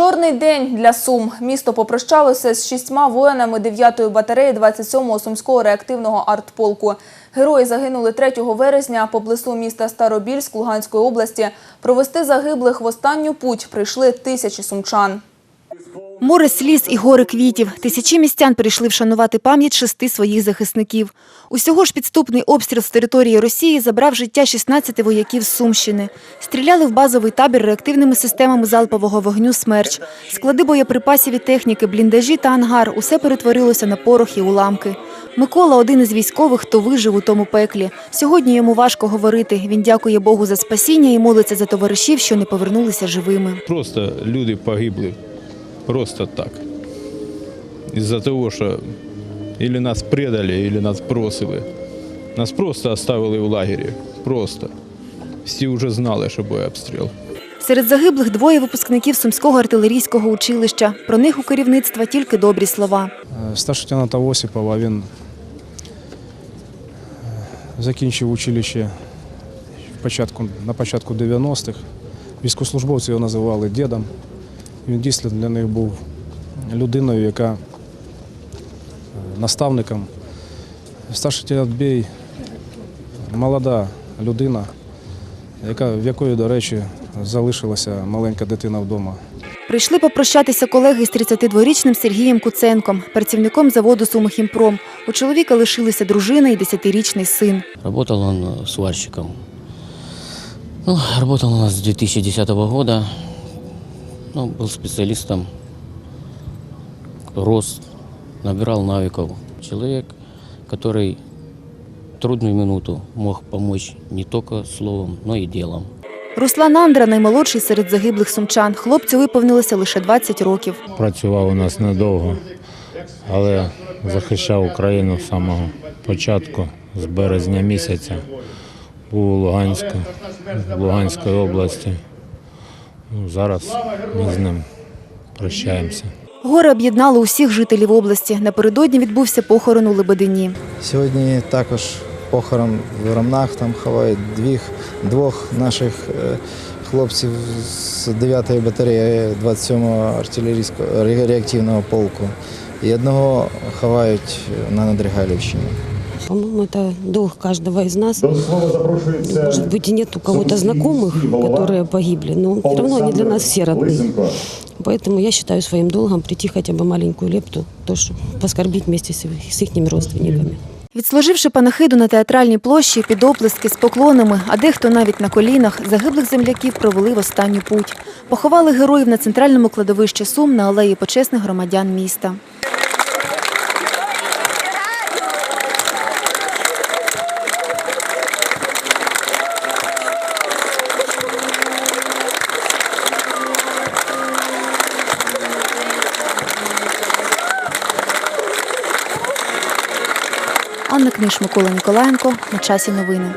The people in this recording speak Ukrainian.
Чорний день для Сум. Місто попрощалося з шістьма воїнами 9-ї батареї 27-го Сумського реактивного артполку. Герої загинули 3 вересня поблизу міста Старобільськ Луганської області. Провести загиблих в останню путь прийшли тисячі сумчан. Море сліз і гори квітів. Тисячі містян прийшли вшанувати пам'ять шести своїх захисників. Усього ж підступний обстріл з території Росії забрав життя 16 вояків з Сумщини. Стріляли в базовий табір реактивними системами залпового вогню «Смерч». Склади боєприпасів і техніки, бліндажі та ангар – усе перетворилося на порох і уламки. Микола – один із військових, хто вижив у тому пеклі. Сьогодні йому важко говорити. Він дякує Богу за спасіння і молиться за товаришів, що не повернулися живими. Просто люди погибли просто так. Из-за того, що или нас предали, или нас бросили. Нас просто оставили в лагері. Просто. Всі вже знали, що буде обстріл. Серед загиблих двоє випускників Сумського артилерійського училища. Про них у керівництва тільки добрі слова. Е, Старший лейтенант Осипова, він е, закінчив училище початку, на початку 90-х. Військовослужбовці його називали дідом. Він дійсно для них був людиною, яка е, наставником. Старший лейтенант Бей молода людина, яка, в якої, до речі, залишилася маленька дитина вдома. Прийшли попрощатися колеги з 32-річним Сергієм Куценком, працівником заводу «Сумихімпром». У чоловіка лишилися дружина і 10-річний син. Работал он э, сварщиком. Ну, работал у нас с 2010 года. Ну, был специалистом. Рос, набирал навыков. Человек, который в трудную минуту мог помочь не только словом, но и делом. Руслан Андра – наймолодший серед загиблих сумчан. Хлопцю виповнилося лише 20 років. Працював у нас недовго, але захищав Україну з самого початку, з березня місяця. Був у Луганську, в Луганській області. Ну, зараз ми з ним прощаємося. Горе об'єднало усіх жителів області. Напередодні відбувся похорон у Лебедині. Сьогодні також похорон в Ромнах, там ховають двох, двох наших е, хлопців з 9-ї батареї 27-го артилерійського реактивного полку. І одного ховають на Надригайлівщині. По-моему, это долг каждого из нас. Может быть, и нет у кого-то знакомых, которые погибли, но все равно они для нас все родные. Поэтому я считаю своим долгом прийти хотя бы маленькую лепту, то, что поскорбить вместе с, их- с их родственниками. Відслуживши панахиду на театральній площі під оплески з поклонами, а дехто навіть на колінах, загиблих земляків провели в останню путь. Поховали героїв на центральному кладовищі Сум на алеї почесних громадян міста. Анна Книж, Микола Ніколаєнко. На часі новини.